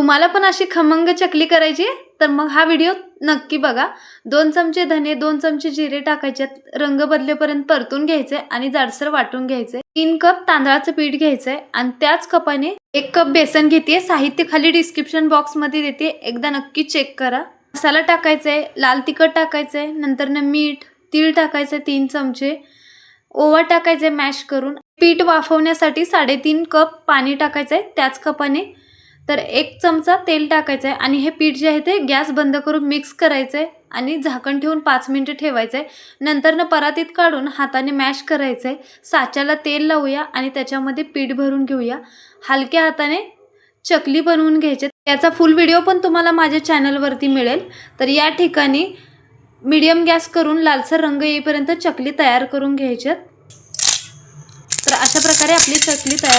तुम्हाला पण अशी खमंग चकली करायची तर मग हा व्हिडिओ नक्की बघा. दोन चमचे धने दोन चमचे जिरे टाकायचे रंग बदलेपर्यंत परतून घ्यायचे आणि जाडसर वाटून घ्यायचे. तीन कप तांदळाचं पीठ घ्यायचंय आणि त्याच कपाने एक कप बेसन घेते साहित्य खाली डिस्क्रिप्शन बॉक्समध्ये देते एकदा नक्की चेक करा. मसाला टाकायचाय लाल तिखट टाकायचंय नंतर न मीठ तीळ टाकायचंय तीन चमचे. ओवा टाकायचे मॅश करून. पीठ वाफवण्यासाठी साडेतीन कप पाणी टाकायचंय. त्याच कपाने तर एक चमचा तेल टाकायचं आहे आणि हे पीठ जे आहे ते गॅस बंद करून मिक्स करायचं आहे आणि झाकण ठेवून पाच मिनटं ठेवायचं आहे नंतरनं परातीत काढून हाताने मॅश करायचं आहे साच्याला तेल लावूया आणि त्याच्यामध्ये पीठ भरून घेऊया. हलक्या हाताने चकली बनवून घ्यायचे. याचा फुल व्हिडिओ पण तुम्हाला माझ्या चॅनलवरती मिळेल. तर या ठिकाणी मीडियम गॅस करून लालसर रंग येईपर्यंत चकली तयार करून घ्यायच्यात. तर अशा प्रकारे आपली चकली तयार